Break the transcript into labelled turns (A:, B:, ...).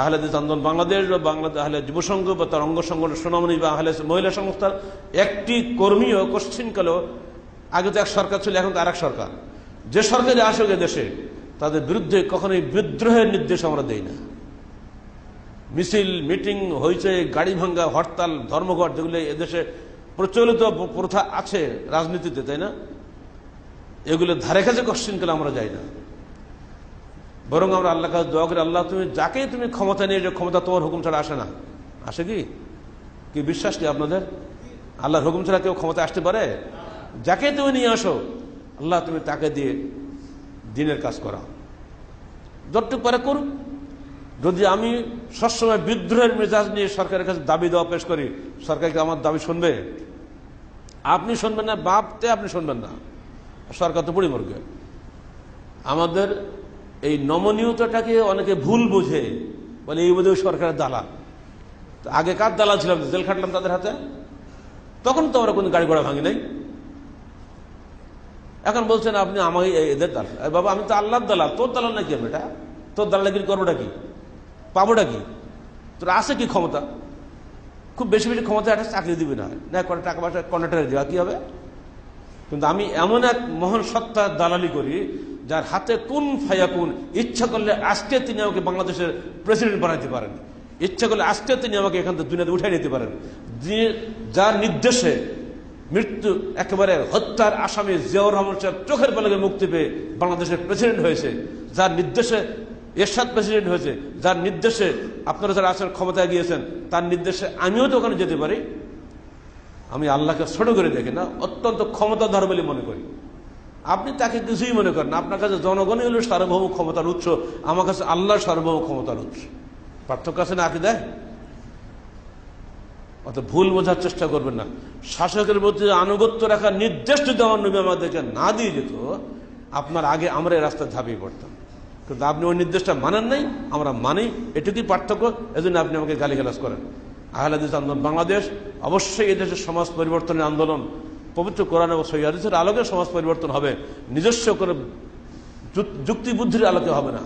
A: আহলেদিস আন্দোলন বাংলাদেশ বা বাংলাদেশ আহলে যুব সংঘ বা তার অঙ্গ সংগঠন সোনামণি বা আহলে মহিলা সংস্থার একটি কর্মীও কোশ্চিনকালেও আগে তো এক সরকার ছিল, এখন তো আর সরকার। যে সরকারে আসুক দেশে, তাদের বিরুদ্ধে কখনোই বিদ্রোহের নির্দেশ আমরা দেই না। মিছিল, মিটিং হয়েছে গাড়ি ভাঙ্গা, হরতাল, ধর্মঘট যেগুলো এদেশে প্রচলিত প্রথা আছে রাজনীতিতে, তাই না? এগুলো ধারে কাছে কোশ্চিন করে আমরা যাই না। বরং আমরা আল্লাহ কাছে দোয়া করি, আল্লাহ, তুমি যাকে তুমি ক্ষমতা নিয়ে যে ক্ষমতা তোমার হুকুম ছাড়া আসে না। আসে কি? কি বিশ্বাস কি আপনাদের? আল্লাহর হুকুম ছাড়া কেউ ক্ষমতা আসতে পারে? যাকে তুমি নিয়ে আসো, আল্লাহ, তুমি তাকে দিয়ে দিনের কাজ করাও। যতটুকু পারে করুক। যদি আমি সবসময় বিদ্রোহের মেজাজ নিয়ে সরকারের কাছে দাবি দেওয়া পেশ করি সরকারকে আমার দাবি শুনবে? আপনি শুনবেন না, বাপতে আপনি শুনবেন না। সরকার তো মরবে আমাদের এই নমনীয়তাটাকে অনেকে ভুল বোঝে। বলে এই বোধহয় সরকারের দালাল। তো আগে কার দালাল ছিলাম, জেল খাটলাম তাদের হাতে। তখন তো আমরা কোনো গাড়ি ঘোড়া ভাঙি নাই। এখন বলছেন, আপনি আমাকে এদের দালাল। এ বাবা, আমি তো আল্লাহর দালাল। তোর দালাল নাকি আমি এটা? তোর দালালগিরি করবোটা কি? পাবোটা কি? তোর আছে কি ক্ষমতা? খুব বেশি বেশি ক্ষমতা একটা চাকরি দিবি না। না, করে টাকা পয়সা কন্ট্রাক্টারে দেওয়া কি হবে? কিন্তু আমি এমন এক মহান সত্তার দালালি করি যার হাতে কোন ফাইয়া কোন ইচ্ছা করলে আজকে তিনি আমাকে বাংলাদেশের প্রেসিডেন্ট বানাতে পারেন। ইচ্ছা করলে আজকে তিনি আমাকে এখান থেকে দুনিয়াতে উঠে নিতে পারেন। যার নির্দেশে মৃত্যু, একেবারে হত্যার আসামি জিয়াউর রহমান সাহেব চোখের পলকে মুক্তি পেয়ে বাংলাদেশের প্রেসিডেন্ট হয়েছে। যার নির্দেশে এরশাদ প্রেসিডেন্ট হয়েছে। যার নির্দেশে আপনারা যারা আসার ক্ষমতায় গিয়েছেন, তার নির্দেশে আমিও তো ওখানে যেতে পারি। আমি আল্লাহকে ছোট করে দেখি না, অত্যন্ত ক্ষমতাধর বলে মনে করি। আপনি তাকে কিছুই মনে করেন আপনার কাছে জনগণই হলো সার্বভৌম ক্ষমতার উৎস। আমার কাছে আল্লাহ সার্বভৌম ক্ষমতার উৎস। পার্থক্য আছে না আঁকি দেয় অত ভুল বোঝার চেষ্টা করবেন না। শাসকের প্রতি আনুগত্য রাখার নির্দেশ যদি আমার নবী আমাদেরকে না দিয়ে যেত, আপনার আগে আমরা এই রাস্তায় ঝাঁপিয়ে পড়তাম। কিন্তু আপনি ওই নির্দেশটা মানেন নাই, আমরা মানি। এটুকুই পার্থক্য, এজন্য আপনি আমাকে গালিগালাজ করেন। আহলাদিস আন্দোলন বাংলাদেশ, অবশ্যই এদেশের সমাজ পরিবর্তনের আন্দোলন পবিত্র কোরআন এবং সৈয়াদিসের আলোকে সমাজ পরিবর্তন হবে। নিজস্ব করে যুক্তি বুদ্ধির আলোকে হবে না।